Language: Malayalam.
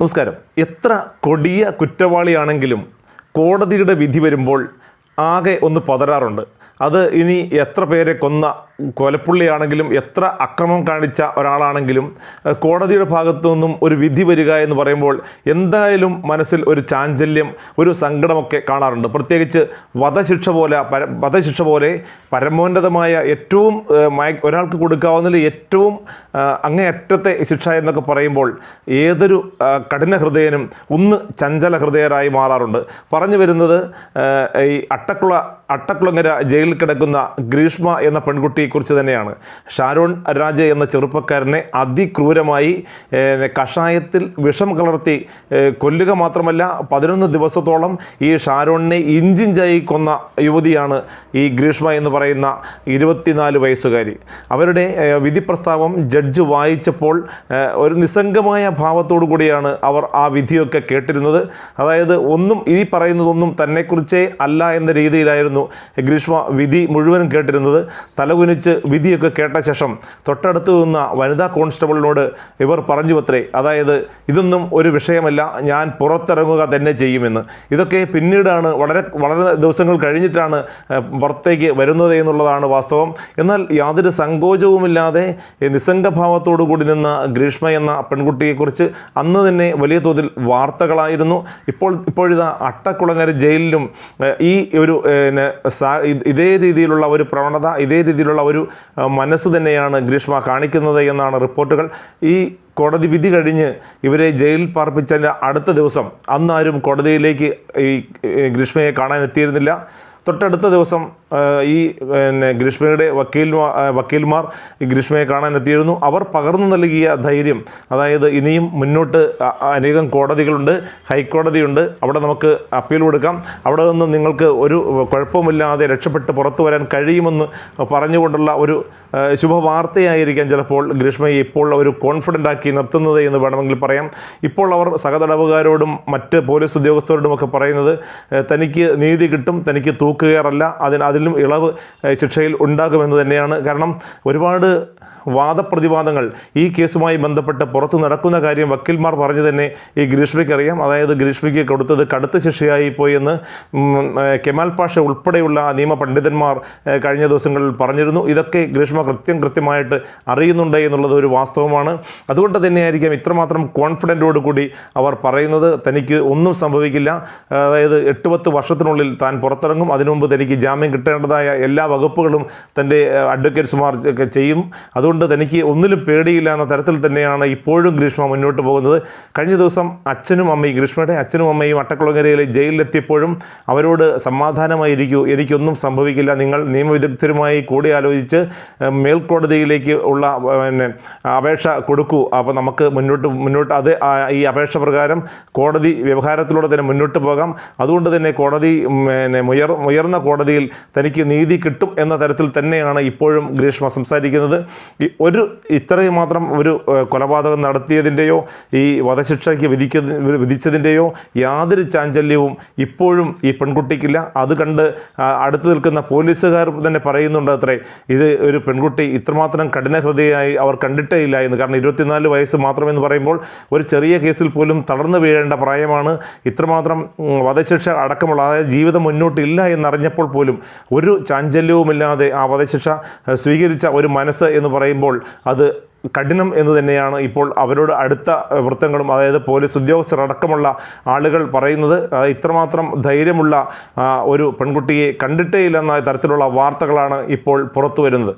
നമസ്കാരം. എത്ര കൊടിയ കുറ്റവാളിയാണെങ്കിലും കോടതിയുടെ വിധി വരുമ്പോൾ ആകെ ഒന്ന് പതരാറുണ്ട് അത് ഇനി എത്ര പേരെ കൊന്ന കൊലപ്പുള്ളിയാണെങ്കിലും എത്ര അക്രമം കാണിച്ച ഒരാളാണെങ്കിലും കോടതിയുടെ ഭാഗത്തു നിന്നും ഒരു വിധി വരിക എന്ന് പറയുമ്പോൾ എന്തായാലും മനസ്സിൽ ഒരു ചാഞ്ചല്യം ഒരു സങ്കടമൊക്കെ കാണാറുണ്ട്. പ്രത്യേകിച്ച് വധശിക്ഷ പോലെ പര വധശിക്ഷ പോലെ പരമോന്നതമായ ഏറ്റവും മയ- ഒരാൾക്ക് കൊടുക്കാവുന്നതിൽ ഏറ്റവും അങ്ങേയറ്റത്തെ ശിക്ഷ എന്നൊക്കെ പറയുമ്പോൾ ഏതൊരു കഠിന ഹൃദയനും ഒന്ന് ചഞ്ചല ഹൃദയരായി മാറാറുണ്ട്. പറഞ്ഞു വരുന്നത് ഈ അട്ടക്കുള അട്ടക്കുളങ്ങര ജയിലിൽ കിടക്കുന്ന ഗ്രീഷ്മ എന്ന പെൺകുട്ടിയെക്കുറിച്ച് തന്നെയാണ്. ഷാരോൺ രാജ് എന്ന ചെറുപ്പക്കാരനെ അതിക്രൂരമായി കഷായത്തിൽ വിഷം കലർത്തി കൊല്ലുക മാത്രമല്ല പതിനൊന്ന് ദിവസത്തോളം ഈ ഷാരോണിനെ ഇഞ്ചിഞ്ചായി കൊന്ന യുവതിയാണ് ഈ ഗ്രീഷ്മ എന്ന് പറയുന്ന ഇരുപത്തിനാല് വയസ്സുകാരി. അവരുടെ വിധി പ്രസ്താവം ജഡ്ജ് വായിച്ചപ്പോൾ ഒരു നിസ്സംഗമായ ഭാവത്തോടു കൂടിയാണ് അവർ ആ വിധിയൊക്കെ കേട്ടിരുന്നത്. അതായത് ഒന്നും ഈ പറയുന്നതൊന്നും തന്നെക്കുറിച്ചേ അല്ല എന്ന രീതിയിലായിരുന്നു ഗ്രീഷ്മ വിധി മുഴുവനും കേട്ടിരുന്നത്. തലകുനിച്ച് വിധിയൊക്കെ കേട്ട ശേഷം തൊട്ടടുത്ത് നിന്ന വനിതാ കോൺസ്റ്റബിളിനോട് ഇവർ പറഞ്ഞു അത്രേ അതായത് ഇതൊന്നും ഒരു വിഷയമല്ല ഞാൻ പുറത്തിറങ്ങുക തന്നെ ചെയ്യുമെന്ന്. ഇതൊക്കെ പിന്നീടാണ് വളരെ വളരെ ദിവസങ്ങൾ കഴിഞ്ഞിട്ടാണ് പുറത്തേക്ക് വരുന്നത് എന്നുള്ളതാണ് വാസ്തവം. എന്നാൽ യാതൊരു സങ്കോചവുമില്ലാതെ നിസ്സംഗഭാവത്തോടു കൂടി നിന്ന ഗ്രീഷ്മ എന്ന പെൺകുട്ടിയെക്കുറിച്ച് അന്ന് തന്നെ വലിയ തോതിൽ വാർത്തകളായിരുന്നു. ഇപ്പോൾ ഇപ്പോഴിതാ അട്ടക്കുളങ്ങര ജയിലിലും ഈ ഒരു ഇതേ രീതിയിലുള്ള ഒരു പ്രവണത ഇതേ രീതിയിലുള്ള ഒരു മനസ്സ് തന്നെയാണ് ഗ്രീഷ്മ കാണിക്കുന്നത് എന്നാണ് റിപ്പോർട്ടുകൾ. ഈ കോടതി വിധി കഴിഞ്ഞ് ഇവരെ ജയിലിൽ പാർപ്പിച്ചതിന്റെ അടുത്ത ദിവസം അന്നാരും കോടതിയിലേക്ക് ഈ ഗ്രീഷ്മയെ കാണാൻ എത്തിയിരുന്നില്ല തൊട്ടടുത്ത ദിവസം ഈ പിന്നെ ഗ്രീഷ്മയുടെ വക്കീൽ വക്കീൽമാർ ഗ്രീഷ്മയെ കാണാൻ എത്തിയിരുന്നു അവർ പകർന്നു നൽകിയ ധൈര്യം അതായത് ഇനിയും മുന്നോട്ട് അനേകം കോടതികളുണ്ട് ഹൈക്കോടതിയുണ്ട് അവിടെ നമുക്ക് അപ്പീൽ കൊടുക്കാം. അവിടെ നിന്ന് നിങ്ങൾക്ക് ഒരു കുഴപ്പമില്ലാതെ രക്ഷപ്പെട്ട് പുറത്തു വരാൻ കഴിയുമെന്ന് പറഞ്ഞുകൊണ്ടുള്ള ഒരു ശുഭവാർത്തയായിരിക്കാം ചിലപ്പോൾ ഗ്രീഷ്മയെ ഇപ്പോൾ ഒരു കോൺഫിഡന്റ് ആക്കി നിർത്തുന്നത് എന്ന് വേണമെങ്കിൽ പറയാം. ഇപ്പോൾ അവർ സഹതടവുകാരോടും മറ്റ് പോലീസ് ഉദ്യോഗസ്ഥരോടുമൊക്കെ പറയുന്നത് തനിക്ക് നീതി കിട്ടും തനിക്ക് തൂക്കുകയറല്ല. അതിന് അതിലും ഇളവ് ശിക്ഷയിൽ ഉണ്ടാകുമെന്ന് തന്നെയാണ്. കാരണം ഒരുപാട് വാദപ്രതിവാദങ്ങൾ ഈ കേസുമായി ബന്ധപ്പെട്ട് പുറത്തു നടക്കുന്ന കാര്യം വക്കീൽമാർ പറഞ്ഞു തന്നെ ഈ ഗ്രീഷ്മയ്ക്ക് അറിയാം. അതായത് ഗ്രീഷ്മയ്ക്ക് കൊടുത്തത് കടുത്ത ശിക്ഷയായി പോയി എന്ന് കെമാൽ പാഷ ഉൾപ്പെടെയുള്ള നിയമ പണ്ഡിതന്മാർ കഴിഞ്ഞ ദിവസങ്ങളിൽ പറഞ്ഞിരുന്നു. ഇതൊക്കെ ഗ്രീഷ്മ കൃത്യം കൃത്യമായിട്ട് അറിയുന്നുണ്ട് എന്നുള്ളത് ഒരു വാസ്തവമാണ്. അതുകൊണ്ട് തന്നെയായിരിക്കാം ഇത്രമാത്രം കോൺഫിഡന്റോട് കൂടി അവർ പറയുന്നത്. തനിക്ക് ഒന്നും സംഭവിക്കില്ല. അതായത് എട്ട് പത്ത് വർഷത്തിനുള്ളിൽ താൻ പുറത്തിറങ്ങും. അതിനുമുമ്പ് തനിക്ക് ജാമ്യം കിട്ടേണ്ടതായ എല്ലാ വകുപ്പുകളും തന്റെ അഡ്വക്കേറ്റ്സുമാർ ചെയ്യും. അതുകൊണ്ട് തനിക്ക് ഒന്നിലും പേടിയില്ല എന്ന തരത്തിൽ തന്നെയാണ് ഇപ്പോഴും ഗ്രീഷ്മ മുന്നോട്ട് പോകുന്നത്. കഴിഞ്ഞ ദിവസം അച്ഛനും അമ്മയും ഗ്രീഷ്മയുടെ അച്ഛനും അമ്മയും അട്ടക്കുളങ്ങരയിലെ ജയിലിലെത്തിയപ്പോഴും അവരോട് സമാധാനമായിരിക്കൂ എനിക്കൊന്നും സംഭവിക്കില്ല. നിങ്ങൾ നിയമവിദഗ്ധരുമായി കൂടിയാലോചിച്ച് മേൽക്കോടതിയിലേക്ക് ഉള്ള പിന്നെ അപേക്ഷ കൊടുക്കൂ. അപ്പോൾ നമുക്ക് മുന്നോട്ട് മുന്നോട്ട് അത് ഈ അപേക്ഷ പ്രകാരം കോടതി വ്യവഹാരത്തിലൂടെ തന്നെ മുന്നോട്ട് പോകാം. അതുകൊണ്ട് തന്നെ കോടതി പിന്നെ ഉയർ ഉയർന്ന കോടതിയിൽ തനിക്ക് നീതി കിട്ടും എന്ന തരത്തിൽ തന്നെയാണ് ഇപ്പോഴും ഗ്രീഷ്മ സംസാരിക്കുന്നത്. ഈ ഒരു ഇത്രയും മാത്രം ഒരു കൊലപാതകം നടത്തിയതിന്റെയോ ഈ വധശിക്ഷയ്ക്ക് വിധിക്ക വിധിച്ചതിന്റെയോ യാതൊരു ചാഞ്ചല്യവും ഇപ്പോഴും ഈ പെൺകുട്ടിക്കില്ല. അത് കണ്ട് അടുത്ത് നിൽക്കുന്ന പോലീസുകാർ തന്നെ പറയുന്നുണ്ട് അത്രേ ഇത് ഒരു പെൺകുട്ടി ഇത്രമാത്രം കഠിന ഹൃദയമായി അവർ കണ്ടിട്ടേ ഇല്ല എന്ന്. കാരണം ഇരുപത്തിനാല് വയസ്സ് മാത്രമെന്ന് പറയുമ്പോൾ ഒരു ചെറിയ കേസിൽ പോലും തളർന്നു വീഴേണ്ട പ്രായമാണ്. ഇത്രമാത്രം വധശിക്ഷ അടക്കമുള്ള അതായത് ജീവിതം മുന്നോട്ടില്ല എന്നറിഞ്ഞപ്പോൾ പോലും ഒരു ചാഞ്ചല്യവുമില്ലാതെ ആ വധശിക്ഷ സ്വീകരിച്ച ഒരു മനസ്സ് എന്ന് പറയുമ്പോൾ അത് കഠിനം എന്ന് തന്നെയാണ് ഇപ്പോൾ അവരോട് അടുത്ത വൃത്തങ്ങളും അതായത് പോലീസ് ഉദ്യോഗസ്ഥർ അടക്കമുള്ള ആളുകൾ പറയുന്നത്. ഇത്രമാത്രം ധൈര്യമുള്ള ഒരു പെൺകുട്ടിയെ കണ്ടിട്ടേ ഇല്ലെന്ന തരത്തിലുള്ള വാർത്തകളാണ് ഇപ്പോൾ പുറത്തു വരുന്നത്